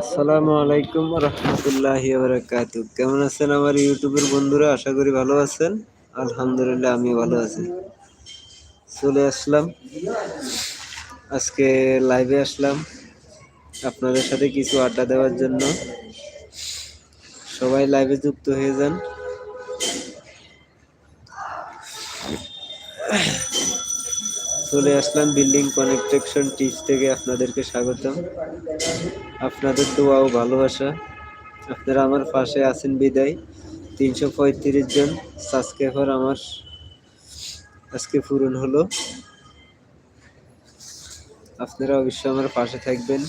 আসসালামু আলাইকুম রহমতুল্লাহি বারাকাতু কেমন আছেন আমার ইউটিউবের বন্ধুরা? আশা করি ভালো আছেন। আলহামদুলিল্লাহ, আমি ভালো আছি। চলে আসলাম। আজকে লাইভে আসলাম আপনাদের সাথে কিছু আড্ডা দেওয়ার জন্য। সবাই লাইভে যুক্ত হয়ে যান। চলে আসলাম বিল্ডিং কনেকট্রেকশন টিপস থেকে আপনাদেরকে স্বাগতম। আপনাদের দোয়া ও ভালোবাসা। আপনারা আমার পাশে আছেন বিদায়। তিনশো পঁয়ত্রিশ জন সাবস্ক্রাইবার আমার আজকে পূরণ হলো। আপনারা অবশ্যই আমার পাশে থাকবেন।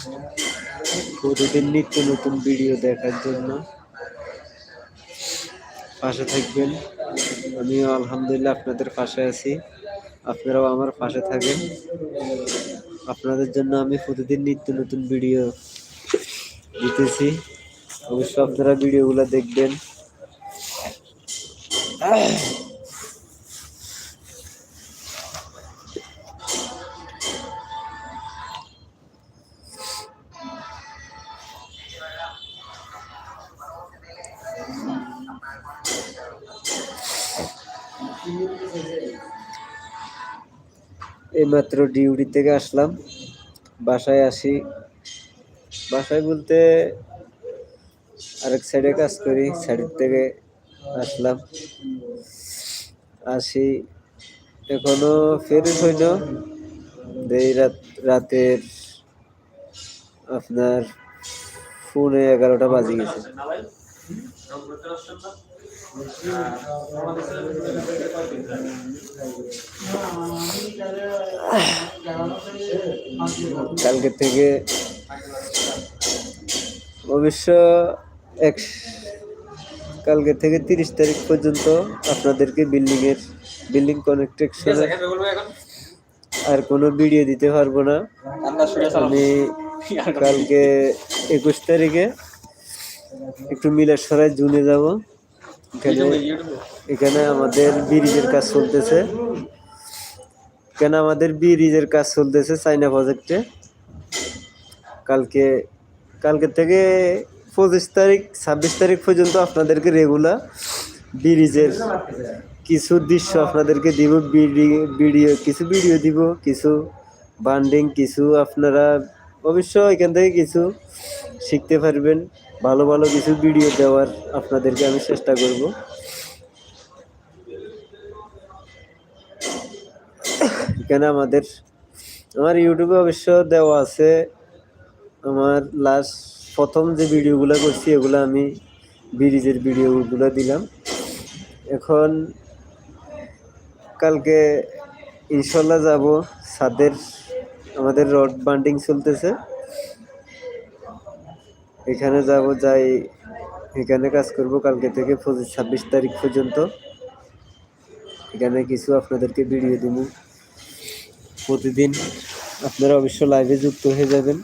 প্রতিদিন নিত্য নতুন ভিডিও দেখার জন্য পাশে থাকবেন। আমিও আলহামদুলিল্লাহ আপনাদের পাশে আছি। আপনারাও আমার পাশে থাকেন। আপনাদের জন্য আমি প্রতিদিন নিত্য নতুন ভিডিও দিতেছি। অবশ্যই আপনারা ভিডিওগুলো দেখবেন। এইমাত্র ডিউটি থেকে আসলাম। বাসায় আসি। বাসায় বলতে আরেক সাইডে কাজ করি সাইডের থেকে আসলাম। আসি। এখনও ফেরত হইল। এই রাত, রাতের আপনার ফোনে এগারোটা বাজে গেছে। কালকে থেকে অবশ্য এক কালকে থেকে তিরিশ তারিখ পর্যন্ত আপনাদেরকে বিল্ডিং এর বিল্ডিং কনেকট্রেকশন আর কোনো ভিডিও দিতে পারব না। আমি কালকে একুশ তারিখে একটু মিলের সরাই জুনে যাব। এখানে আমাদের ব্রিজের কাজ চলতেছে। এখানে আমাদের ব্রিজের কাজ চলতেছে চাইনা প্রজেক্টে কালকে কালকে থেকে পঁচিশ তারিখ, ছাব্বিশ তারিখ পর্যন্ত আপনাদেরকে রেগুলার ব্রিজের কিছু দৃশ্য আপনাদেরকে দিব ভিডিও কিছু ভিডিও দিব, কিছু বান্ডিং কিছু আপনারা অবশ্য এখান থেকে কিছু শিখতে পারবেন। ভালো ভালো কিছু ভিডিও দেওয়ার আপনাদেরকে আমি চেষ্টা করব। এখানে আমাদের, আমার ইউটিউবে অবশ্য দেওয়া আছে। আমার লাস্ট প্রথম যে ভিডিওগুলো করছি, এগুলো আমি ব্রিজের ভিডিওগুলো দিলাম। এখন কালকে ইনশাল্লাহ যাব। ছাদের, আমাদের রড বান্ডিং চলতেছে। এখানে যাব, যাই এখানে কাজ করব কালকে থেকে পঁচিশ, ছাব্বিশ তারিখ পর্যন্ত। এখানে কিছু আপনাদেরকে ভিডিও দিব। প্রতিদিন আপনারা অবশ্য লাইভে যুক্ত হয়ে যাবেন।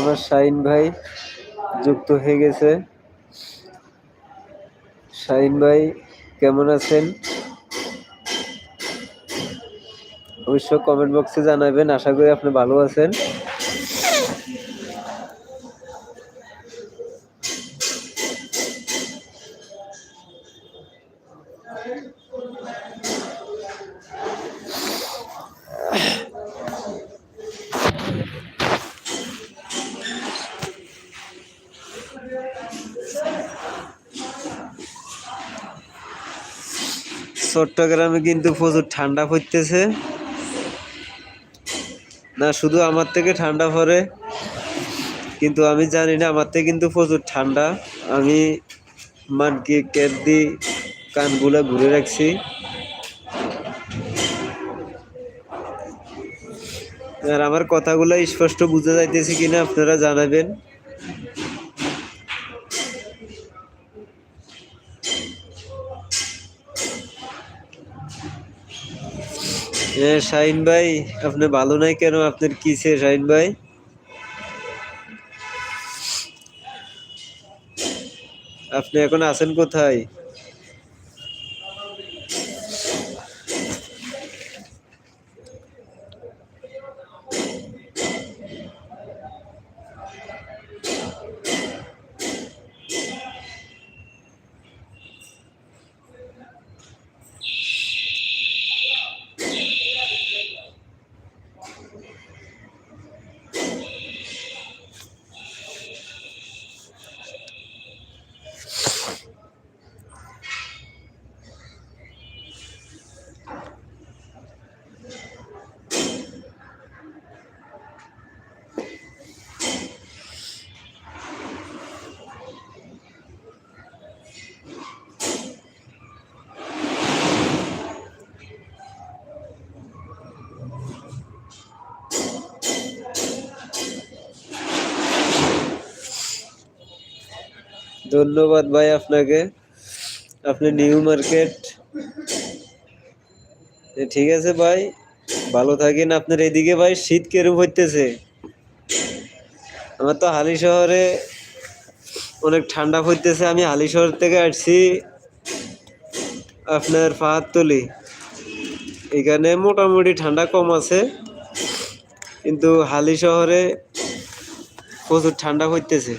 আমার শাহিন ভাই যুক্ত হয়ে গেছে। শাহিন ভাই, কেমন আছেন? অবশ্য কমেন্ট বক্সে জানাবেন, আশা করি আপনি ভালো আছেন। চট্টগ্রামে কিন্তু প্রচুর ঠান্ডা পড়তেছে। না, শুধু আমার থেকে ঠান্ডা পড়ে, কিন্তু আমি জানি না, আমার থেকে কিন্তু প্রচুর ঠান্ডা। আমি মানকি দিয়ে কানগুলো ঘুরে রাখছি। আর আমার কথাগুলো স্পষ্ট বুঝে যাইতেছে কিনা আপনারা জানাবেন। হ্যাঁ শাহিন ভাই, আপনি ভালো নাই কেন? আপনার কি সে শাহিন ভাই? আপনি এখন আছেন কোথায়? ধন্যবাদ ভাই আপনাকে। আপনি নিউ মার্কেট। ঠিক আছে ভাই, ভালো থাকেন আপনার এদিকে ভাই, শীত কেরম হইতেছে। আমার তো হালি শহরে অনেক ঠান্ডা পড়তেছে, আমি হালি শহর থেকে আসছি আপনার পাহাড়তলি এখানে মোটামুটি ঠান্ডা কম আছে, কিন্তু হালি শহরে প্রচুর ঠান্ডা পড়তেছে।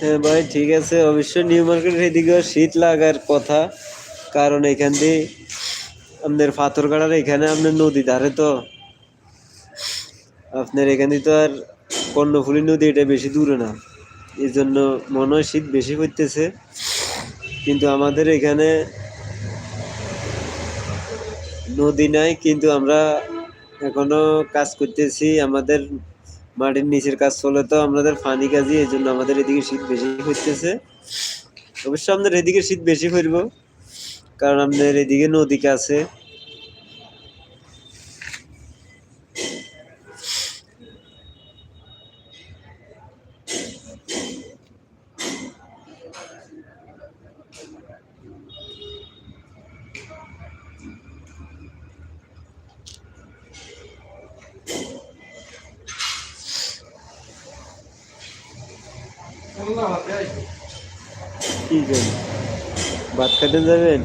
হ্যাঁ ভাই, ঠিক আছে। অবশ্যই নিউ মার্কেটের এদিকেও শীত লাগার কথা। কারণ এখান দিয়ে আপনার পাথরগাড়ার এখানে আপনার নদী ধারে তো। আপনার এখানে তো আর কর্ণফুলী নদী, এটা বেশি দূরে না। এই জন্য মনে হয় শীত বেশি পড়তেছে। কিন্তু আমাদের এখানে নদী নাই, কিন্তু আমরা এখনও কাজ করতেছি। আমাদের মাটির নিচের কাজ চলে তো আমাদের ফানি কাজই এই জন্য আমাদের এদিকে শীত বেশি হইতেছে। অবশ্য আমাদের এদিকে শীত বেশি পড়ব কারণ আমাদের এদিকে নদী কাছে। কি করেন ভাত খাইতে যাবেন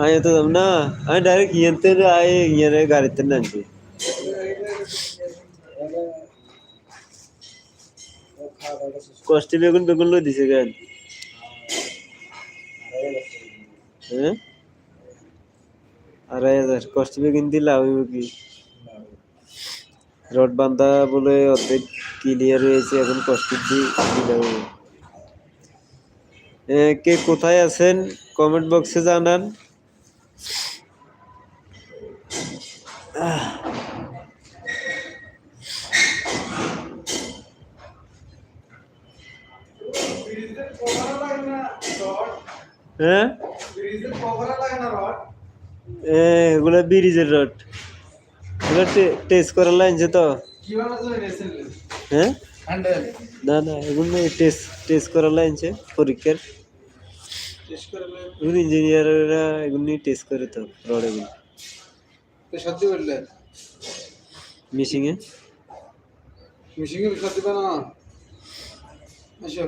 আয় তো যাব না আমি ডাইরেক্ট ইয়েতে আয় ইয়ে গাড়িতে নামছি কষ্টি বেগুন বেগুন লই দিছে কেন হ্যাঁ আড়াই হাজার কষ্টি বেগুন দিলে হইব কি রড বান্ধা বলে অর্ধেক ক্লিয়ার হয়েছে, এখন কষ্টটি কে কোথায় আছেন? কমেন্ট বক্সে জানান। হ্যাঁ? এগুলো ব্রিজের রড এগুলো টেস্ট করার লাইনছে তো। হ্যাঁ? না না এগুলো টেস্ট টেস্ট করা পরীক্ষার। এগুলো ইঞ্জিনিয়াররা এগুলো নিয়ে টেস্ট করে তো রড এগুলো। সত্যি মিশিংয়ে মিশিংয়ের সত্যি না আসো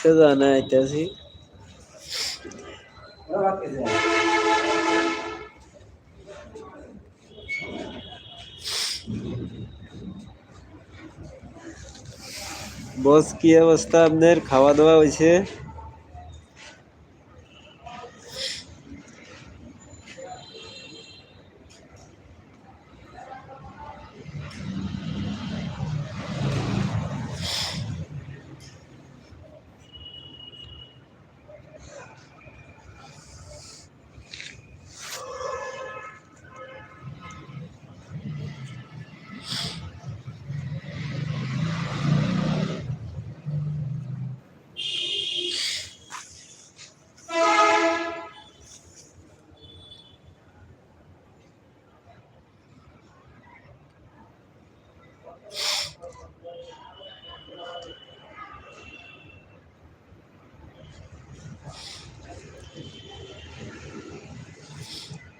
তো জানা আইতাছি বস কি অবস্থা আপনার? খাওয়া দাওয়া হয়েছে?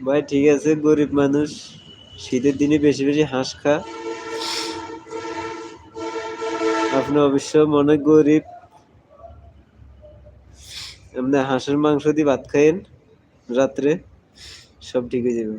ভাই, ঠিক আছে, গরিব মানুষ। শীতের দিনে বেশি বেশি হাঁস খা। আপনি অবশ্য মনে গরিব। আপনি হাঁসের মাংস দিয়ে ভাত খাইন রাত্রে, সব ঠিক হয়ে যাবে।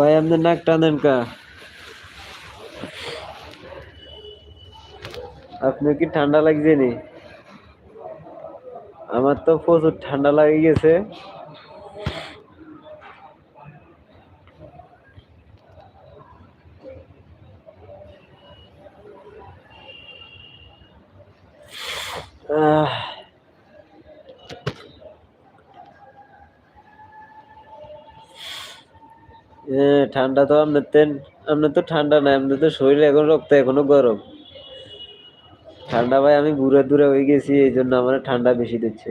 ভাই আপনার নাক টানেন কা? আপনার কি ঠান্ডা লাগছে নি? আমার তো প্রচুর ঠান্ডা লাগে গেছে। আহ হ্যাঁ ঠান্ডা তো আপনার আপনার তো ঠান্ডা নাই আপনার তো শরীর এখন রক্ত এখনও গরম। ঠান্ডা ভাই আমি ঘুরে দূরে হয়ে গেছি এই জন্য আমার ঠান্ডা বেশি দিচ্ছে।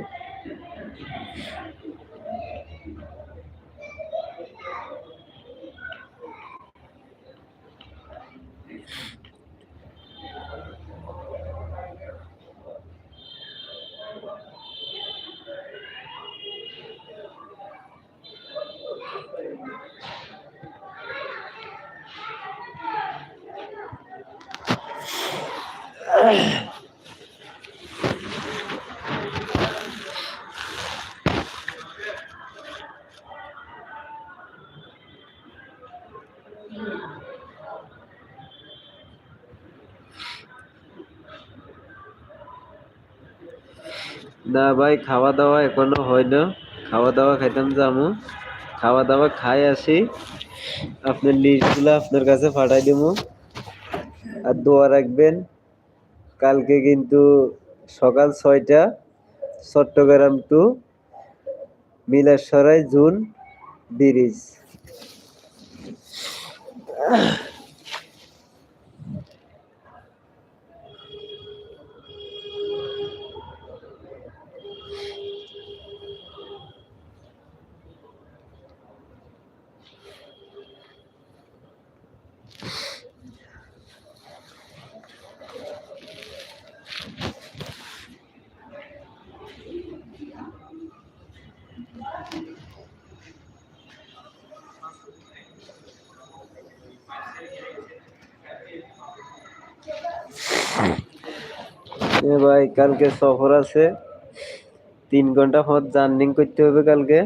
না ভাই খাওয়া দাওয়া এখনও হয় না খাওয়া দাওয়া খাইতাম যামু খাওয়া দাওয়া খাই আসি। আপনার লিস্টগুলো আপনার কাছে পাঠাই দিব আর দোয়া রাখবেন। কালকে কিন্তু সকাল ছয়টা চট্টগ্রাম টু মিলাসরাই জুন ব্রিজ। ভাই, কালকে সফর আছে। তিন ঘণ্টা পর জার্নিং করতে হবে কালকে।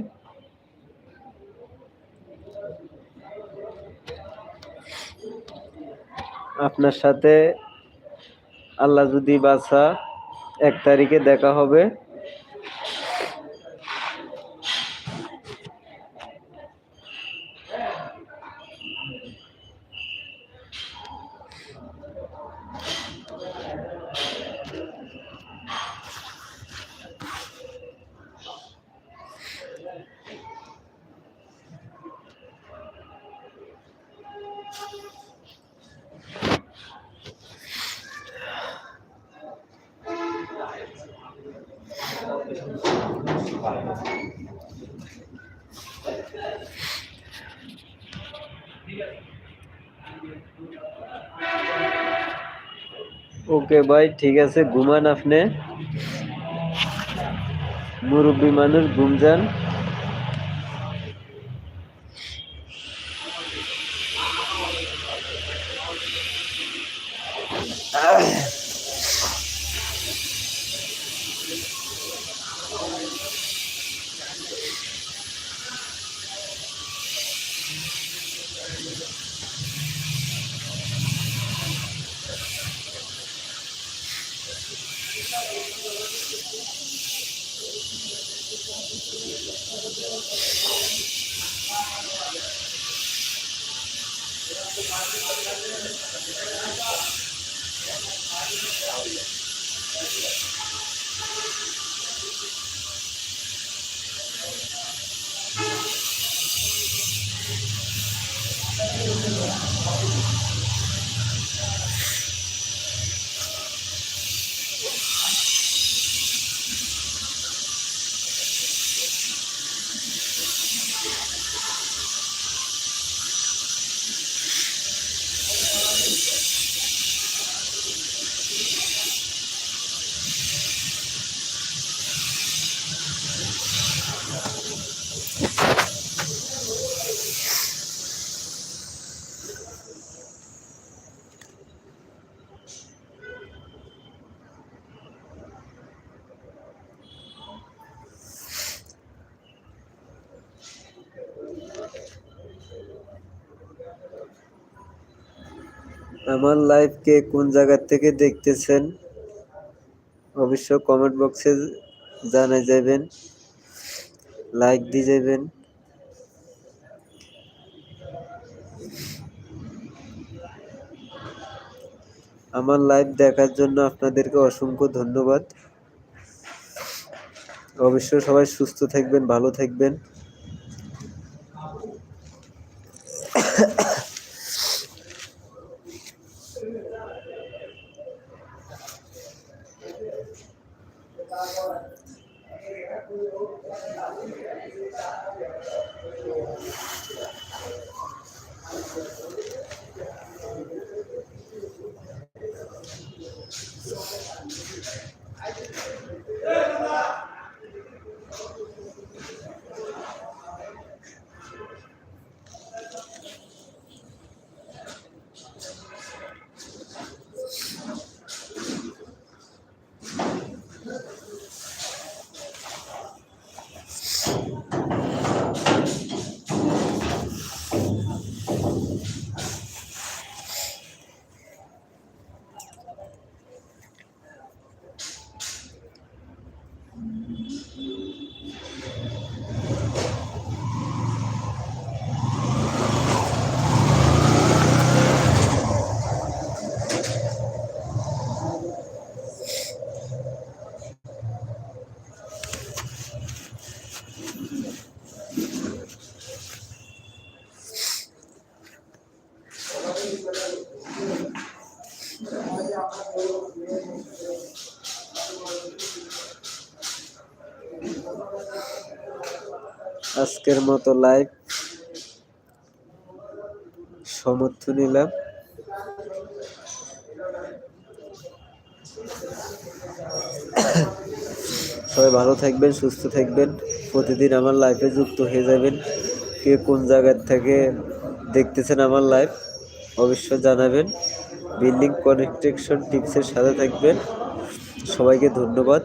আপনার সাথে আল্লাহ যদি বাসা এক তারিখে দেখা হবে। ওকে ভাই ঠিক আছে ঘুমান আপনি মুরব্বী মানুষ ঘুম যান আমার লাইভ কে কোন জায়গা থেকে দেখতেছেন অবশ্য কমেন্ট বক্সে জানাই যাবেন লাইক দিয়ে যাবেন। আমার লাইভ দেখার জন্য আপনাদেরকে অসংখ্য ধন্যবাদ। অবশ্যই সবাই সুস্থ থাকবেন, ভালো থাকবেন। আজকের মতো লাইভ সমর্থ নিলাম। সবাই ভালো থাকবেন, সুস্থ থাকবেন। প্রতিদিন আমার লাইফে যুক্ত হয়ে যাবেন। কে কোন জায়গার থেকে দেখতেছেন আমার লাইভ অবশ্যই জানাবেন। বিল্ডিং কনস্ট্রাকশন টিপসের সাথে থাকবেন। সবাইকে ধন্যবাদ।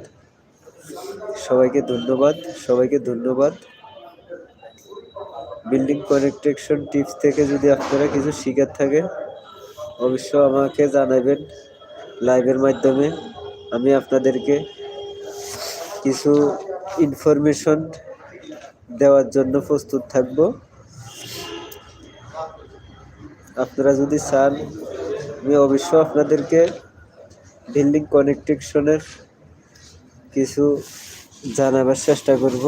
সবাইকে ধন্যবাদ। সবাইকে ধন্যবাদ। বিল্ডিং কনেকট্রেকশন টিপস থেকে যদি আপনারা কিছু শিকার থাকে অবশ্য আমাকে জানাবেন লাইভের মাধ্যমে। আমি আপনাদেরকে কিছু ইনফরমেশন দেওয়ার জন্য প্রস্তুত থাকব। আপনারা যদি চান, আমি অবশ্য আপনাদেরকে বিল্ডিং কনেকট্রেকশনের কিছু জানাবার চেষ্টা করব।